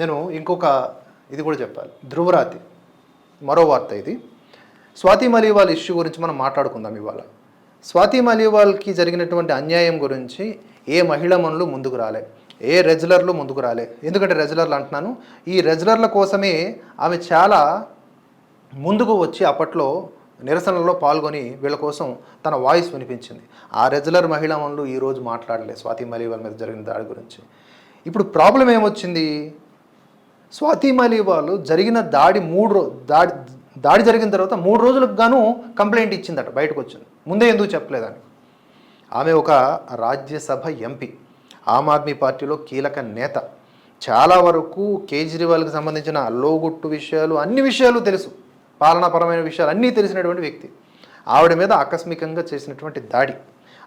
నేను ఇంకొక ఇది కూడా చెప్పాలి. ధ్రువరాతి. మరో వార్త ఇది. స్వాతి మలీవాల్ ఇష్యూ గురించి మనం మాట్లాడుకుందాం ఇవాళ. స్వాతి మలీవాల్కి జరిగినటువంటి అన్యాయం గురించి ఏ మహిళ మనులు ముందుకు రాలే. ఏ రెజులర్లు ముందుకు రాలే. ఎందుకంటే రెజ్లర్లు అంటున్నాను ఈ రెజులర్ల కోసమే ఆమె చాలా ముందుకు వచ్చి అప్పట్లో నిరసనలో పాల్గొని వీళ్ళ కోసం తన వాయిస్ వినిపించింది. ఆ రెజులర్ మహిళా మనులు ఈరోజు మాట్లాడలే స్వాతి మలీవాల్ మీద జరిగిన దాడి గురించి. ఇప్పుడు ప్రాబ్లం ఏమొచ్చింది? స్వాతి వాళ్ళు జరిగిన దాడి మూడు రో దాడి దాడి జరిగిన తర్వాత మూడు రోజులకు గాను కంప్లైంట్ ఇచ్చిందట బయటకు వచ్చింది ముందే ఎందుకు చెప్పలేదని. ఆమె ఒక రాజ్యసభ ఎంపీ ఆమ్ ఆద్మీ పార్టీలో కీలక నేత. చాలా వరకు కేజ్రీవాల్కి సంబంధించిన లోగుట్టు విషయాలు అన్ని విషయాలు తెలుసు. పాలనాపరమైన విషయాలు అన్నీ తెలిసినటువంటి వ్యక్తి. ఆవిడ మీద ఆకస్మికంగా చేసినటువంటి దాడి.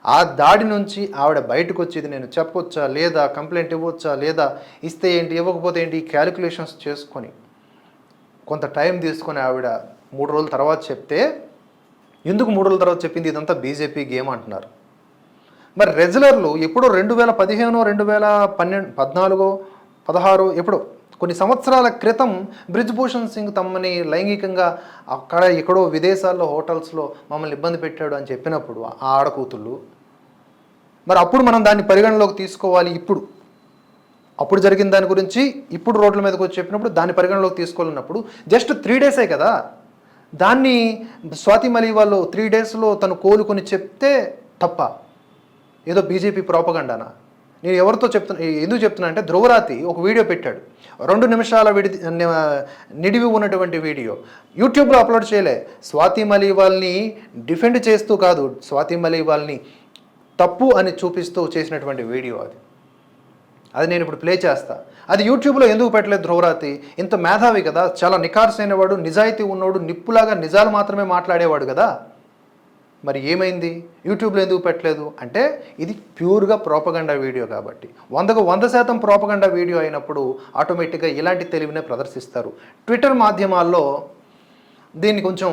ఆ దాడి నుంచి ఆవిడ బయటకు వచ్చేది నేను చెప్పొచ్చా లేదా కంప్లైంట్ ఇవ్వచ్చా లేదా ఇస్తే ఏంటి ఇవ్వకపోతే ఏంటి ఈ క్యాలిక్యులేషన్స్ చేసుకొని కొంత టైం తీసుకొని ఆవిడ మూడు రోజుల తర్వాత చెప్తే ఎందుకు మూడు రోజుల తర్వాత చెప్పింది? ఇదంతా బీజేపీ గేమ్ అంటున్నారు. మరి రెగ్యులర్లు ఎప్పుడో రెండు వేల పదిహేను రెండు వేల పన్నెండు పద్నాలుగో పదహారు ఎప్పుడో కొన్ని సంవత్సరాల క్రితం బ్రిజ్భూషణ్ సింగ్ తమ్మని లైంగికంగా అక్కడ ఎక్కడో విదేశాల్లో హోటల్స్లో మమ్మల్ని ఇబ్బంది పెట్టాడు అని చెప్పినప్పుడు ఆ ఆడకూతుళ్ళు మరి అప్పుడు మనం దాన్ని పరిగణలోకి తీసుకోవాలి ఇప్పుడు. అప్పుడు జరిగిన దాని గురించి ఇప్పుడు రోడ్ల మీదకి వచ్చి చెప్పినప్పుడు దాన్ని పరిగణలోకి తీసుకోవాలన్నప్పుడు జస్ట్ త్రీ డేసే కదా. దాన్ని స్వాతి మలి వాళ్ళు త్రీ డేస్లో తను కోలుకొని చెప్తే తప్ప. ఏదో బీజేపీ ప్రోపగండానా? నేను ఎవరితో చెప్తున్నా ఎందుకు చెప్తున్నా అంటే ధ్రువరాతి ఒక వీడియో పెట్టాడు. రెండు నిమిషాల విడి నిడివి ఉన్నటువంటి వీడియో. యూట్యూబ్లో అప్లోడ్ చేయలే. స్వాతి మలీవాల్ని డిఫెండ్ చేస్తూ కాదు. స్వాతి మలీవాల్ని తప్పు అని చూపిస్తూ చేసినటువంటి వీడియో అది. అది నేను ఇప్పుడు ప్లే చేస్తా. అది యూట్యూబ్లో ఎందుకు పెట్టలేదు ధ్రువరాతి? ఇంత మేధావి కదా చాలా నికార్సైనవాడు నిజాయితీ ఉన్నవాడు నిప్పులాగా నిజాలు మాత్రమే మాట్లాడేవాడు కదా. మరి ఏమైంది? యూట్యూబ్లో ఎందుకు పెట్టలేదు? అంటే ఇది ప్యూర్గా ప్రోపగండా వీడియో కాబట్టి. వందకు వంద శాతం ప్రోపగండా వీడియో అయినప్పుడు ఆటోమేటిక్గా ఇలాంటి తెలివినే ప్రదర్శిస్తారు. ట్విట్టర్ మాధ్యమాల్లో దీన్ని కొంచెం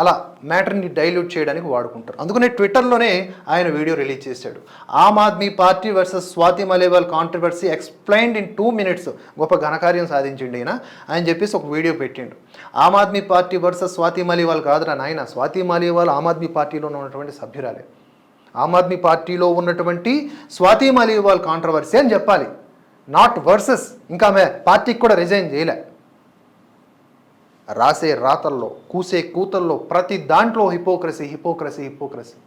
అలా మ్యాటర్ని డైల్యూట్ చేయడానికి వాడుకుంటారు. అందుకనే ట్విట్టర్లోనే ఆయన వీడియో రిలీజ్ చేశాడు. Aam Aadmi Party versus Swati Maliwal controversy explained in two minutes గొప్ప ఘనకార్యం సాధించిండు ఈయన ఆయన చెప్పేసి ఒక వీడియో పెట్టిండు. ఆమ్ ఆద్మీ పార్టీ వర్సెస్ స్వాతి మలేవాల్ కాదురా నాయన స్వాతి మలేవాల్ ఆమ్ ఆద్మీ పార్టీలో ఉన్నటువంటి సభ్యురాలే. ఆమ్ ఆద్మీ పార్టీలో ఉన్నటువంటి స్వాతి మలేవాల్ కాంట్రవర్సీ అని చెప్పాలి. Not versus. ఇంకా ఆమె పార్టీకి కూడా రిజైన్ చేయలే. రాసే రాతల్లో కూసే కూతల్లో ప్రతి దాంట్లో హిపోక్రసీ హిపోక్రసీ హిపోక్రసీ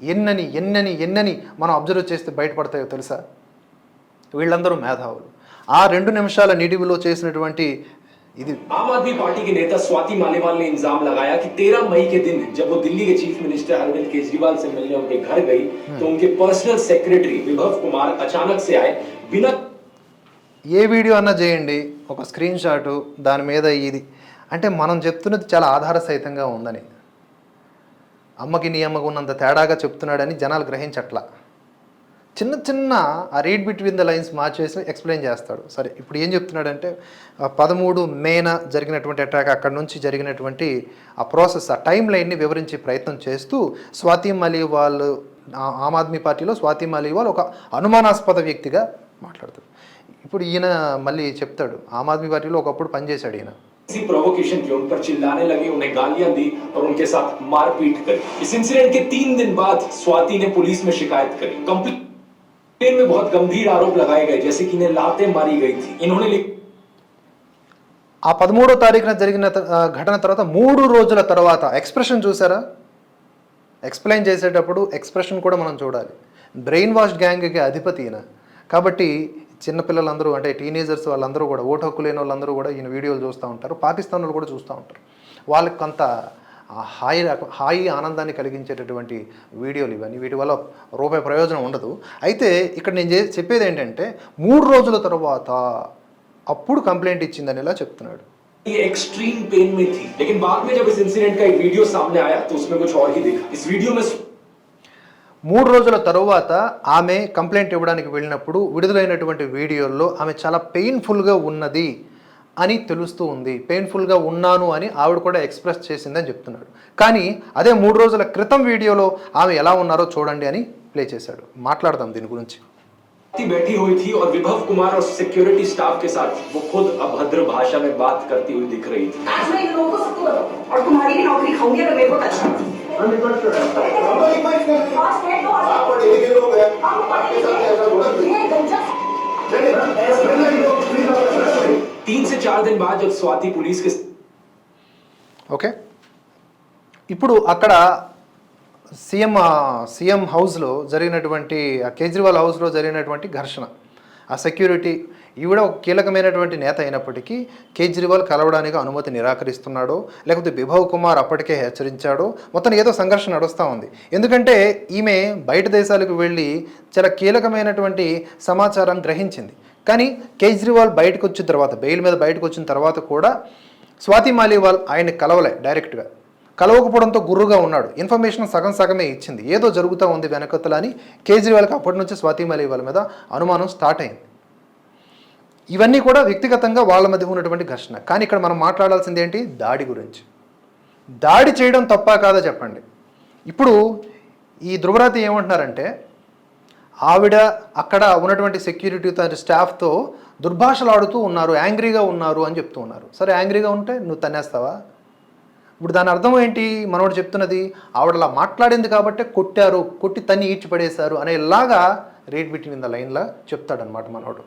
ఎన్నని ఎన్నని ఎన్నని మనం అబ్జర్వ్ చేస్తే బయటపడతాయో తెలుసా వీళ్ళందరూ మేధావులు ఆ రెండు నిమిషాల నిడివిలో చేసినటువంటి ఇది आम आदमी पार्टी के नेता स्वाति मालेवाल ने इल्जाम लगाया कि 13 मई के दिन जब वो दिल्ली के चीफ मिनिस्टर अरविंद केजरीवाल से मिलने उनके घर गई तो उनके पर्सनल सेक्रेटरी विभव कुमार अचानक से आए बिना ఏ వీడియో అన్నా చేయండి ఒక స్క్రీన్ షాటు దాని మీద ఇది అంటే మనం చెప్తున్నది చాలా ఆధార సహితంగా ఉందని. అమ్మకి నీ అమ్మకు ఉన్నంత తేడాగా చెప్తున్నాడని జనాలు గ్రహించట్లా. చిన్న చిన్న ఆ రీడ్ బిట్వీన్ ద లైన్స్ మార్చేసి ఎక్స్ప్లెయిన్ చేస్తాడు. సరే ఇప్పుడు ఏం చెప్తున్నాడంటే పదమూడు మేన జరిగినటువంటి అటాక్ అక్కడ నుంచి జరిగినటువంటి ఆ ప్రాసెస్ ఆ టైం లైన్ని వివరించే ప్రయత్నం చేస్తూ స్వాతి అలీ వాళ్ళు ఆమ్ ఆద్మీ పార్టీలో స్వాతి అలీ వాళ్ళు ఒక అనుమానాస్పద వ్యక్తిగా మాట్లాడతాడు ఇప్పుడు ఈయన మళ్ళీ చెప్తాడు ఆమ్ ఆద్మీ పార్టీలో ఒకప్పుడు పనిచేశాడు ఈయన. किसी प्रोवोकेशन के उन पर चिल्लाने लगे उन्हें गालियां दी और उनके साथ मारपीट करी इस इंसिडेंट के तीन दिन बाद स्वाति ने पुलिस में शिकायत करी कंप्लेन में बहुत गंभीर आरोप लगाए गए जैसे कि इन्हें लातें मारी गई थी इन्होंने लिखा ఆ పదమూడో తారీఖున జరిగిన త- ఆ ఘటన తర్వాత మూడు రోజుల తర్వాత ఎక్స్ప్రెషన్ చూసారా ఎక్స్ప్లెయిన్ చేసేటప్పుడు ఎక్స్ప్రెషన్ కూడా మనం చూడాలి బ్రెయిన్ వాష్ గ్యాంగ్కి అధిపతి ఈయన కాబట్టి చిన్నపిల్లలందరూ అంటే టీనేజర్స్ వాళ్ళందరూ కూడా ఓటు హక్కు లేని వాళ్ళందరూ కూడా ఈయన వీడియోలు చూస్తూ ఉంటారు పాకిస్తాన్ వాళ్ళు కూడా చూస్తూ ఉంటారు వాళ్ళకి కొంత ఆ హాయి రక- హాయి ఆనందాన్ని కలిగించేటటువంటి వీడియోలు ఇవన్నీ వీటి వల్ల రూపాయి ప్రయోజనం ఉండదు అయితే ఇక్కడ నేను చే- చెప్పేది ఏంటంటే మూడు రోజుల తర్వాత అప్పుడు కంప్లైంట్ ఇచ్చిందని ఇలా చెప్తున్నాడు ये एक्सट्रीम पेन में थी लेकिन बाद में जब इस इंसिडेंट का एक वीडियो सामने आया तो उसमें कुछ और ही दिखा इस वीडियो में మూడు రోజుల తరువాత ఆమె కంప్లైంట్ ఇవ్వడానికి వెళ్ళినప్పుడు విడుదలైనటువంటి వీడియోల్లో ఆమె చాలా పెయిన్ఫుల్గా ఉన్నది అని తెలుస్తూ ఉంది పెయిన్ఫుల్గా ఉన్నాను అని ఆవిడ కూడా ఎక్స్ప్రెస్ చేసిందని చెప్తున్నాడు కానీ అదే మూడు రోజుల క్రితం వీడియోలో ఆమె ఎలా ఉన్నారో చూడండి అని ప్లే చేశాడు మాట్లాడదాం దీని గురించి स्वाति बैठी हुई थी और विभव कुमार और सिक्योरिटी स्टाफ के साथ वो खुद अभद्र भाषा में बात करती हुई दिख रही थी आज मैं इन लोगों को सबको बताऊं और तुम्हारी भी नौकरी खाऊंगी अगर मेरे को टच करती आज मैं तो आज- आप पढ़े लिखे लोग हैं हम पढ़े आपके साथ ऐसा थोड़ा लिखे ये गंजा तीन से चार दिन बाद जब स्वाति पुलिस के ఓకే ఇప్పుడు అక్కడ సీఎం సీఎం హౌస్లో జరిగినటువంటి ఆ కేజ్రీవాల్ హౌస్లో జరిగినటువంటి ఘర్షణ ఆ సెక్యూరిటీ ఈవిడ ఒక కీలకమైనటువంటి నేత అయినప్పటికీ కేజ్రీవాల్ కలవడానికి అనుమతి నిరాకరిస్తున్నాడో లేకపోతే బిభవ్ కుమార్ అప్పటికే హెచ్చరించాడో మొత్తం ఏదో సంఘర్షణ నడుస్తూ ఉంది. ఎందుకంటే ఈమె బయట దేశాలకు వెళ్ళి చాలా కీలకమైనటువంటి సమాచారం గ్రహించింది. కానీ కేజ్రీవాల్ బయటకు వచ్చిన తర్వాత బెయిల్ మీద బయటకు వచ్చిన తర్వాత కూడా స్వాతి మాలీవాల్ ఆయన కలవలే డైరెక్ట్గా. కలవకపోవడంతో గుర్రుగా ఉన్నాడు. ఇన్ఫర్మేషన్ సగం సగమే ఇచ్చింది. ఏదో జరుగుతూ ఉంది వెనకతల అని కేజ్రీవాల్కి అప్పటి నుంచి స్వాతి మాలీవాల్ మీద అనుమానం స్టార్ట్ అయింది. ఇవన్నీ కూడా వ్యక్తిగతంగా వాళ్ళ మధ్య ఉన్నటువంటి ఘర్షణ. కానీ ఇక్కడ మనం మాట్లాడాల్సింది ఏంటి? దాడి గురించి. దాడి చేయడం తప్పా కాదా చెప్పండి. ఇప్పుడు ఈ ధృవరాతి ఏమంటున్నారంటే ఆవిడ అక్కడ ఉన్నటువంటి సెక్యూరిటీతో స్టాఫ్తో దుర్భాషలాడుతూ ఉన్నారు యాంగ్రీగా ఉన్నారు అని చెప్తూ ఉన్నారు. సరే యాంగ్రీగా ఉంటే నువ్వు తన్నేస్తావా? ఇప్పుడు దాని అర్థం ఏంటి? మనోడు చెప్తున్నది ఆవిడ అలా మాట్లాడింది కాబట్టి కొట్టారు కొట్టి తన్ని ఈడ్చి పడేశారు అనేలాగా రీడ్ బిట్వీన్ ద లైన్లా చెప్తాడనమాట మనోడు.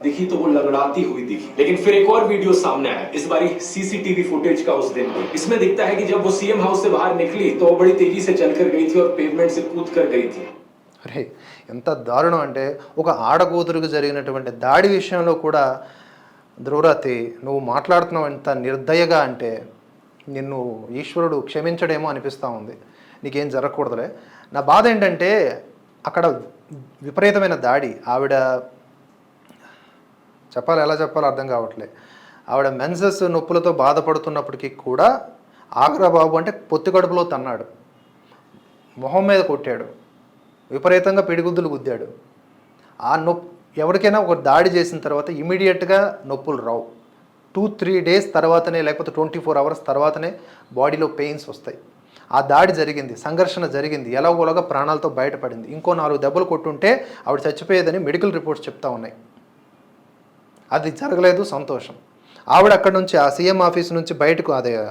दिखी तो वो लंगड़ाती हुई दिखी लेकिन फिर एक और वीडियो सामने आया इस बारी सीसीटीवी फुटेज का उस दिन इसमें दिखता है कि जब वो सीएम हाउस से बाहर निकली तो वो बड़ी तेजी से चलकर गई थी और पेवमेंट से कूद कर गई थी అరే ఎంత దారుణం అంటే ఒక ఆడకూతురుకు జరిగినటువంటి దాడి విషయంలో కూడా ధ్రువరాతి నువ్వు మాట్లాడుతున్నావు ఎంత నిర్దయగా అంటే నిన్ను ఈశ్వరుడు క్షమించడేమో అనిపిస్తూ ఉంది నీకేం జరగకూడదులే నా బాధ ఏంటంటే అక్కడ విపరీతమైన దాడి ఆవిడ చెప్పాలి? ఎలా చెప్పాలో అర్థం కావట్లే. ఆవిడ మెన్సెస్ నొప్పులతో బాధపడుతున్నప్పటికీ కూడా ఆగ్రా బాబు అంటే పొత్తి కడుపులో తన్నాడు. మొహం మీద కొట్టాడు. విపరీతంగా పిడిగుద్దులు గుద్దాడు. ఆ నొప్పి ఎవరికైనా ఒక దాడి చేసిన తర్వాత ఇమీడియట్గా నొప్పులు రావు. టూ త్రీ డేస్ తర్వాతనే లేకపోతే ట్వంటీ ఫోర్ అవర్స్ తర్వాతనే బాడీలో పెయిన్స్ వస్తాయి. ఆ దాడి జరిగింది సంఘర్షణ జరిగింది ఎలాగోలాగా ప్రాణాలతో బయటపడింది. ఇంకో నాలుగు దెబ్బలు కొట్టుంటే ఆవిడ చచ్చిపోయేదని మెడికల్ రిపోర్ట్స్ చెప్తా ఉన్నాయి. అది జరగలేదు సంతోషం. ఆవిడ అక్కడి నుంచి ఆ సీఎం ఆఫీస్ నుంచి బయటకు అదే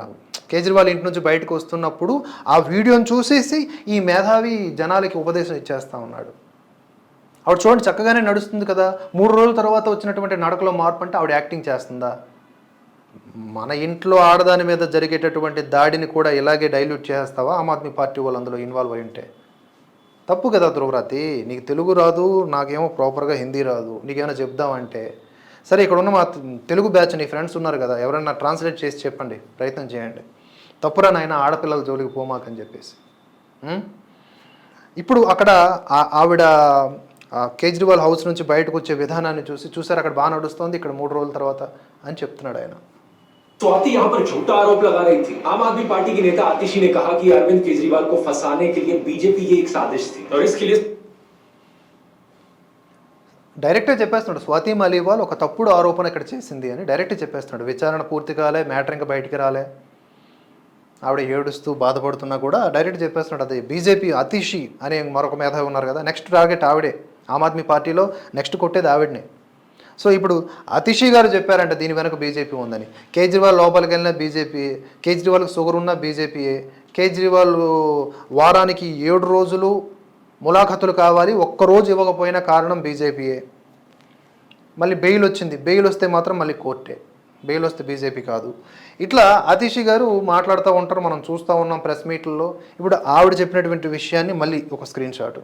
కేజ్రీవాల్ ఇంటి నుంచి బయటకు వస్తున్నప్పుడు ఆ వీడియోని చూసేసి ఈ మేధావి జనాలకి ఉపదేశం ఇచ్చేస్తా ఉన్నాడు. ఆవిడ చూడండి చక్కగానే నడుస్తుంది కదా. మూడు రోజుల తర్వాత వచ్చినటువంటి నడకలో మార్పు అంటే ఆవిడ యాక్టింగ్ చేస్తుందా? మన ఇంట్లో ఆడదాని మీద జరిగేటటువంటి దాడిని కూడా ఇలాగే డైల్యూట్ చేస్తావా? ఆమ్ ఆద్మీ పార్టీ వాళ్ళు అందులో ఇన్వాల్వ్ అయి ఉంటే. తప్పు కదా ధ్రువరాతి. నీకు తెలుగు రాదు నాకేమో ప్రాపర్గా హిందీ రాదు. నీకేమైనా చెప్దామంటే. సరే ఇక్కడ ఉన్న మా తెలుగు బ్యాచ్ నీ ఫ్రెండ్స్ ఉన్నారు కదా ఎవరైనా ట్రాన్స్లేట్ చేసి చెప్పండి ప్రయత్నం చేయండి తప్పురా నాయన ఆడపిల్లల జోలికి పోమాకని చెప్పేసి ఉం? ఇప్పుడు అక్కడ ఆ- ఆవిడ ఆ కేజ్రీవాల్ హౌస్ నుంచి బయటకు వచ్చే విధానాన్ని చూసి చూసారు అక్కడ బాగా నడుస్తుంది ఇక్కడ మూడు రోజుల తర్వాత అని చెప్తున్నాడు ఆయన स्वाति यहाँ पर झूठा आरोप लगा रही थी आम आदमी पार्टी की नेता आतिशी ने कहा कि अरविंद केजरीवाल को फंसाने के लिए बीजेपी की एक साजिश थी और इसके लिए డైరెక్ట్గా చెప్పేస్తున్నాడు స్వాతి మలీవాల్ ఒక తప్పుడు ఆరోపణ ఇక్కడ చేసింది అని డైరెక్ట్గా చెప్పేస్తున్నాడు. విచారణ పూర్తి కాలే మ్యాటర్ ఇంకా బయటికి రాలే. ఆవిడ ఏడుస్తూ బాధపడుతున్నా కూడా డైరెక్ట్ చెప్పేస్తున్నాడు అది బీజేపీ అతిషి అనే మరొక మేధావి ఉన్నారు కదా నెక్స్ట్ టార్గెట్ ఆవిడే ఆమ్ ఆద్మీ పార్టీలో నెక్స్ట్ కొట్టేది ఆవిడనే. సో ఇప్పుడు అతిషి గారు చెప్పారంట దీని వెనక బీజేపీ ఉందని. కేజ్రీవాల్ లోపలికి వెళ్ళిన బీజేపీ కేజ్రీవాల్కి షుగర్ ఉన్న బీజేపీయే. కేజ్రీవాల్ వారానికి ఏడు రోజులు ములాఖతులు కావాలి ఒక్కరోజు ఇవ్వకపోయినా కారణం బీజేపీయే. మళ్ళీ బెయిల్ వచ్చింది బెయిల్ వస్తే మాత్రం మళ్ళీ కోర్టే బెయిల్ వస్తే బీజేపీ కాదు ఇట్లా అతిషి గారు మాట్లాడుతూ ఉంటారు మనం చూస్తూ ఉన్నాం ప్రెస్ మీట్లలో ఇప్పుడు ఆవిడ చెప్పినటువంటి విషయాన్ని మళ్ళీ ఒక స్క్రీన్ షాట్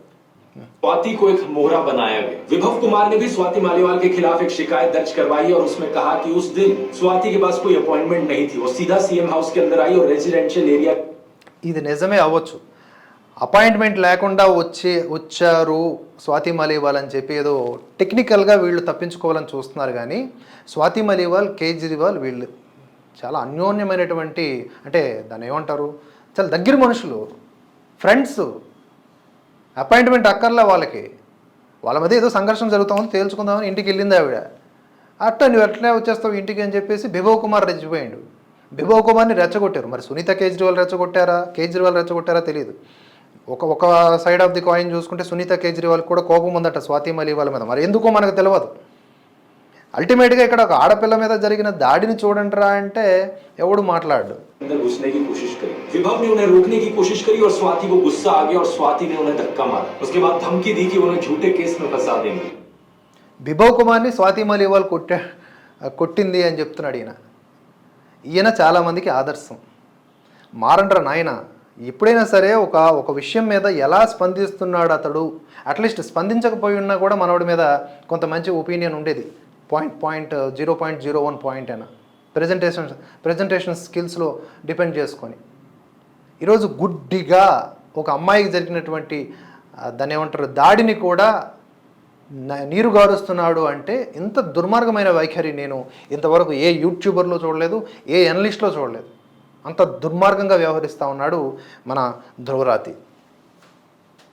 स्वाति को एक मोहरा बनाया गया विभव कुमार ने भी स्वाति मालीवाल के खिलाफ एक शिकायत दर्ज करवाई और उसमें कहा कि उस दिन स्वाति के पास कोई अपॉइंटमेंट नहीं थी वो सीधा सीएम हाउस के अंदर आई और रेजिडेंशियल एरिया ఇది నిజమే అవ్వచ్చు అపాయింట్మెంట్ లేకుండా వచ్చే వచ్చారు స్వాతి మలీవాల్ అని చెప్పి ఏదో టెక్నికల్గా వీళ్ళు తప్పించుకోవాలని చూస్తున్నారు కానీ స్వాతి మలీవాల్ కేజ్రీవాల్ వీళ్ళు చాలా అన్యోన్యమైనటువంటి అంటే దాన్ని ఏమంటారు? చాలా దగ్గర మనుషులు ఫ్రెండ్స్ అపాయింట్మెంట్ అక్కర్లే వాళ్ళకి. వాళ్ళ మధ్య ఏదో సంఘర్షణ జరుగుతామని తేల్చుకుందామని ఇంటికి వెళ్ళింది ఆవిడ. అట్ట నువ్వు ఎట్లా వచ్చేస్తావు ఇంటికి అని చెప్పేసి బిభవ్ కుమార్ రెచ్చిపోయాడు. బిభవ్ కుమార్ని రెచ్చగొట్టారు. మరి సునీత కేజ్రీవాల్ రెచ్చగొట్టారా? కేజ్రీవాల్ రెచ్చగొట్టారా? తెలియదు ఒక ఒక సైడ్ ఆఫ్ ది కాయిన్ చూసుకుంటే సునీత కేజ్రీవాల్ కూడా కోపం ఉందట స్వాతి మలి వాళ్ళ మీద. మరి ఎందుకో మనకు తెలియదు అల్టిమేట్గా ఇక్కడ ఒక ఆడపిల్ల మీద జరిగిన దాడిని చూడండి రా అంటే ఎవడు మాట్లాడు బిభవ్ కుమార్ని స్వాతి మలి వాళ్ళు కొట్టా కొట్టింది అని చెప్తున్నాడు ఈయన. ఈయన చాలామందికి ఆదర్శం. మారండ్రా నాయన. ఎప్పుడైనా సరే ఒక ఒక విషయం మీద ఎలా స్పందిస్తున్నాడు అతడు? అట్లీస్ట్ స్పందించకపోయి ఉన్నా కూడా మనవడి మీద కొంత మంచి ఒపీనియన్ ఉండేది. Point point zero point zero one point అయినా. ప్రజెంటేషన్ ప్రజెంటేషన్ స్కిల్స్లో డిపెండ్ చేసుకొని. ఈరోజు గుడ్డిగా ఒక అమ్మాయికి జరిగినటువంటి దాని దాన్ని ఏమంటారు దాడిని కూడా నీరు గారుస్తున్నాడు అంటే ఇంత దుర్మార్గమైన వైఖరి నేను ఇంతవరకు ఏ యూట్యూబర్లో చూడలేదు ఏ ఎనలిస్ట్లో చూడలేదు. అంత దుర్మార్గంగా వ్యవహరిస్తూ ఉన్నాడు మన ధ్రువరాతి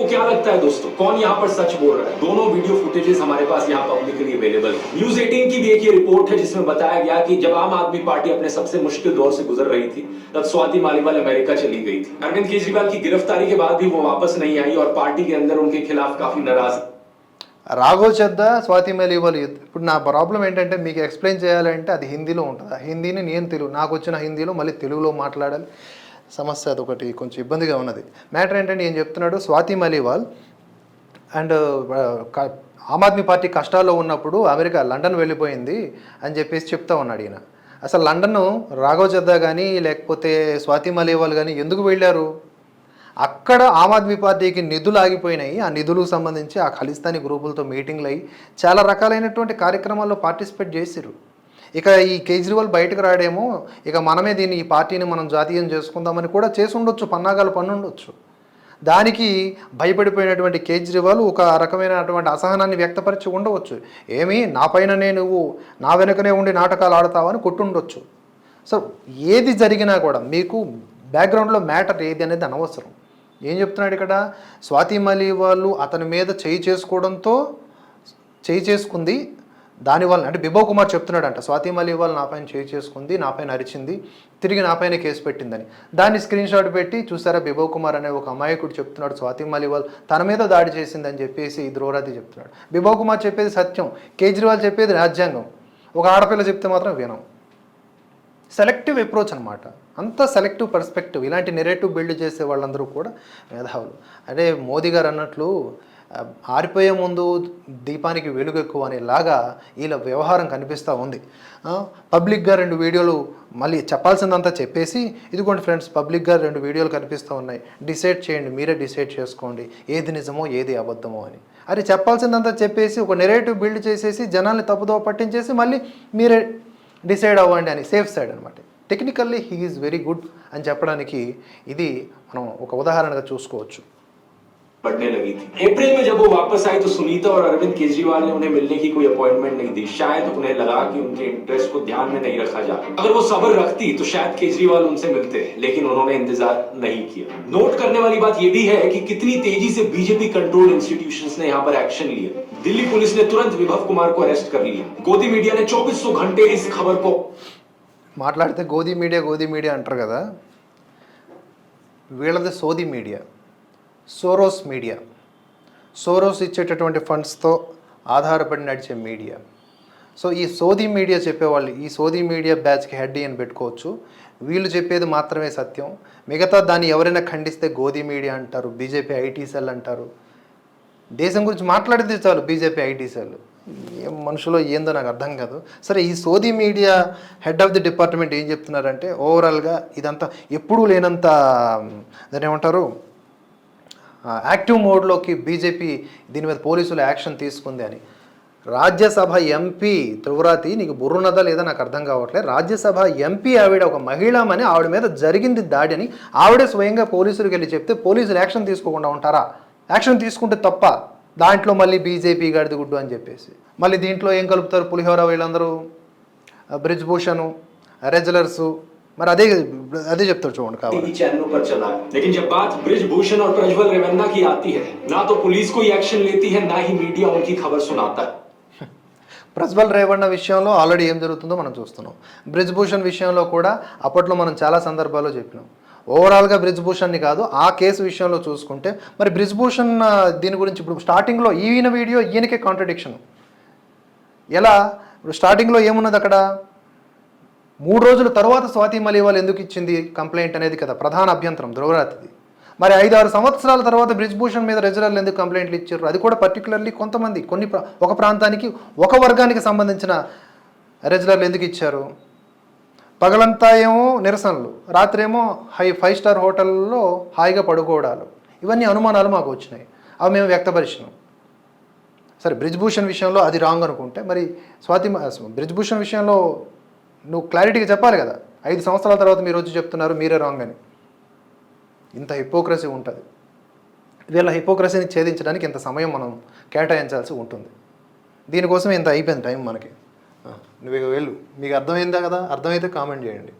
तो क्या लगता है दोस्तों कौन यहाँ पर सच बोल रहा है दोनों वीडियो फुटेजेस हमारे पास यहाँ पब्लिकली अवेलेबल है न्यूज 18 की भी एक ये रिपोर्ट है जिसमें बताया गया कि जब आम आदमी पार्टी अपने सबसे मुश्किल दौर से गुजर रही थी तब स्वाति मालीवाल अमेरिका चली गई थी अरविंद केजरीवाल की गिरफ्तारी के बाद भी वो वापस नहीं आई और पार्टी के अंदर उनके खिलाफ काफी नाराज రాఘవ్ చద్ద స్వాతి మలివాల్ ఇప్పుడు నా ప్రాబ్లం ఏంటంటే మీకు ఎక్స్ప్లెయిన్ చేయాలంటే అది హిందీలో ఉంటుంది. ఆ హిందీని నేను తెలుగు నాకు వచ్చిన హిందీలో మళ్ళీ తెలుగులో మాట్లాడాలి. సమస్య అది ఒకటి కొంచెం ఇబ్బందిగా ఉన్నది. మ్యాటర్ ఏంటంటే నేను చెప్తున్నాడు స్వాతి మలివాల్ అండ్ ఆమ్ ఆద్మీ పార్టీ కష్టాల్లో ఉన్నప్పుడు అమెరికా లండన్ వెళ్ళిపోయింది అని చెప్పేసి చెప్తా ఉన్నాడు ఈయన. అసలు లండన్ రాఘవ్ జద్దా కానీ లేకపోతే స్వాతి మలివాల్ కానీ ఎందుకు వెళ్ళారు? అక్కడ ఆమ్ ఆద్మీ పార్టీకి నిధులు ఆగిపోయినాయి. ఆ నిధులకు సంబంధించి ఆ ఖలిస్తానీ గ్రూపులతో మీటింగ్లు అయ్యి చాలా రకాలైనటువంటి కార్యక్రమాల్లో పార్టిసిపేట్ చేసిర్రు. ఇక ఈ కేజ్రీవాల్ బయటకు రాడేమో ఇక మనమే దీన్ని ఈ పార్టీని మనం జాతీయం చేసుకుందామని కూడా చేసి ఉండొచ్చు పన్నాగాలు పన్నుండొచ్చు. దానికి భయపడిపోయినటువంటి కేజ్రీవాల్ ఒక రకమైనటువంటి అసహనాన్ని వ్యక్తపరిచి ఉండవచ్చు. ఏమి నా పైననే నువ్వు నా వెనుకనే ఉండి నాటకాలు ఆడతావని కొట్టుండొచ్చు. సో ఏది జరిగినా కూడా మీకు బ్యాక్గ్రౌండ్లో మ్యాటర్ ఏది అనేది అనవసరం. ఏం చెప్తున్నాడు ఇక్కడ? స్వాతి మలి వాళ్ళు అతని మీద చేయి చేసుకోవడంతో చేయి చేసుకుంది. దానివల్ల అంటే బిబో కుమార్ చెప్తున్నాడంట స్వాతి మలి వాళ్ళు నా పైన చేయి చేసుకుంది నా పైన అరిచింది తిరిగి నా పైన కేసు పెట్టిందని. దాన్ని స్క్రీన్ షాట్ పెట్టి చూసారా? బిబో కుమార్ అనే ఒక అమాయకుడు చెప్తున్నాడు స్వాతి మలివాల్ తన మీద దాడి చేసిందని చెప్పేసి ఈ చెప్తున్నాడు. బిబో కుమార్ చెప్పేది సత్యం కేజ్రీవాల్ చెప్పేది రాజ్యాంగం. ఒక ఆడపిల్ల చెప్తే మాత్రం వినం. సెలెక్టివ్ అప్రోచ్ అనమాట అంత సెలెక్టివ్ పర్స్పెక్టివ్ ఇలాంటి నెరేటివ్ బిల్డ్ చేసే వాళ్ళందరూ కూడా మేధావులు. అదే మోదీ గారు అన్నట్లు ఆరిపోయే ముందు దీపానికి వెలుగు ఎక్కువ అనేలాగా వీళ్ళ వ్యవహారం కనిపిస్తూ ఉంది. పబ్లిక్గా రెండు వీడియోలు మళ్ళీ చెప్పాల్సిందంతా చెప్పేసి ఇదిగోండి ఫ్రెండ్స్ పబ్లిక్గా రెండు వీడియోలు కనిపిస్తూ ఉన్నాయి. డిసైడ్ చేయండి మీరే డిసైడ్ చేసుకోండి ఏది నిజమో ఏది అబద్ధమో అని. అది చెప్పాల్సిందంతా చెప్పేసి ఒక నెరేటివ్ బిల్డ్ చేసేసి జనాల్ని తప్పుదోవ పట్టించేసి మళ్ళీ మీరే డిసైడ్ అవ్వండి అని సేఫ్ సైడ్ అనమాట technically he is very good అని చెప్పడానికి ఇది మనం ఒక ఉదాహరణగా చూసుకోవచ్చు बढ़ने लगी थी अप्रैल में जब वो वापस आई तो सुनीता और अरविंद केजरीवाल ने उन्हें मिलने की कोई अपॉइंटमेंट नहीं दी शायद उन्हें लगा कि उनके इंटरेस्ट को ध्यान में नहीं रखा जा अगर वो सब्र रखती तो शायद केजरीवाल उनसे मिलते लेकिन उन्होंने इंतजार नहीं किया नोट करने वाली बात यह भी है कि कितनी तेजी से बीजेपी कंट्रोल्ड इंस्टीट्यूशंस ने यहाँ पर एक्शन लिया दिल्ली पुलिस ने तुरंत विभव कुमार को अरेस्ट कर लिया गोदी मीडिया ने चौबीसों घंटे इस खबर को మాట్లాడితే గోధి మీడియా గోధి మీడియా అంటారు కదా వీళ్ళది సోది మీడియా సోరోస్ మీడియా సోరోస్ ఇచ్చేటటువంటి ఫండ్స్తో ఆధారపడి నడిచే మీడియా సో ఈ సోది మీడియా చెప్పేవాళ్ళు ఈ సోది మీడియా బ్యాచ్కి హెడ్ అని పెట్టుకోవచ్చు వీళ్ళు చెప్పేది మాత్రమే సత్యం మిగతా దాన్ని ఎవరైనా ఖండిస్తే గోధి మీడియా అంటారు బీజేపీ ఐటీ సెల్ అంటారు దేశం గురించి మాట్లాడితే చాలు బీజేపీ ఐటీస్ వాళ్ళు. ఏం మనుషులో ఏందో నాకు అర్థం కాదు. సరే ఈ Sodhi media head of the department ఏం చెప్తున్నారంటే ఓవరాల్గా ఇదంతా ఎప్పుడూ లేనంత దాన్ని ఏమంటారు? యాక్టివ్ మోడ్లోకి బీజేపీ దీని మీద పోలీసులు యాక్షన్ తీసుకుంది అని. రాజ్యసభ ఎంపీ త్రిపురాతి నీకు బుర్రున్నదా లేదా నాకు అర్థం కావట్లేదు. రాజ్యసభ ఎంపీ ఆవిడ ఒక మహిళమని ఆవిడ మీద జరిగింది దాడి అని ఆవిడే స్వయంగా పోలీసులకు వెళ్ళి చెప్తే పోలీసులు యాక్షన్ తీసుకోకుండా ఉంటారా? యాక్షన్ తీసుకుంటే తప్ప దాంట్లో మళ్ళీ బీజేపీ గడిది గుడ్డు అని చెప్పేసి. మళ్ళీ దీంట్లో ఏం కలుపుతారు పులిహోర వీళ్ళందరూ? బ్రిజ్భూషణు రెజలర్సు. మరి అదే అదే చెప్తారు చూడండి కాబట్టి ప్రజ్వల్ రేవణ్ణ విషయంలో ఆల్రెడీ ఏం జరుగుతుందో మనం చూస్తున్నాం. బ్రిజ్భూషణ్ విషయంలో కూడా అప్పట్లో మనం చాలా సందర్భాల్లో చెప్పినాం. ఓవరాల్గా బ్రిజ్భూషణ్ని కాదు ఆ కేసు విషయంలో చూసుకుంటే మరి బ్రిజ్భూషణ్ దీని గురించి ఇప్పుడు స్టార్టింగ్లో ఈయన వీడియో ఈయనకే కాంట్రడిక్షన్ ఎలా? ఇప్పుడు స్టార్టింగ్లో ఏమున్నది అక్కడ? మూడు రోజుల తర్వాత స్వాతి మలివాల్ ఎందుకు ఇచ్చింది కంప్లైంట్ అనేది కదా ప్రధాన అభ్యంతరం ధ్రువరాతిది మరి ఐదు ఆరు సంవత్సరాల తర్వాత బ్రిజ్భూషణ్ మీద రెజరర్లు ఎందుకు కంప్లైంట్లు ఇచ్చారు? అది కూడా పర్టికులర్లీ కొంతమంది కొన్ని ఒక ప్రాంతానికి ఒక వర్గానికి సంబంధించిన రెజరర్లు ఎందుకు ఇచ్చారు? పగలంతా ఏమో నిరసనలు రాత్రి ఏమో హై ఫైవ్ స్టార్ హోటల్లో హాయిగా పడుకోవడాలు. ఇవన్నీ అనుమానాలు మాకు వచ్చినాయి. అవి మేము వ్యక్తపరిచినాం. సరే బ్రిజ్భూషణ్ విషయంలో అది రాంగ్ అనుకుంటే మరి స్వాతి బ్రిజ్భూషణ్ విషయంలో నువ్వు క్లారిటీగా చెప్పాలి కదా? ఐదు సంవత్సరాల తర్వాత మీరు వచ్చి చెప్తున్నారు మీరే రాంగ్ అని. ఇంత హిపోక్రసీ ఉంటుంది. వీళ్ళ హిపోక్రసీని ఛేదించడానికి ఇంత సమయం మనం కేటాయించాల్సి ఉంటుంది. దీనికోసం ఇంత అయిపోయింది టైం మనకి. నువ్వు వెళ్ళు. మీకు అర్థమైందా కదా? అర్థమైతే కామెంట్ చేయండి.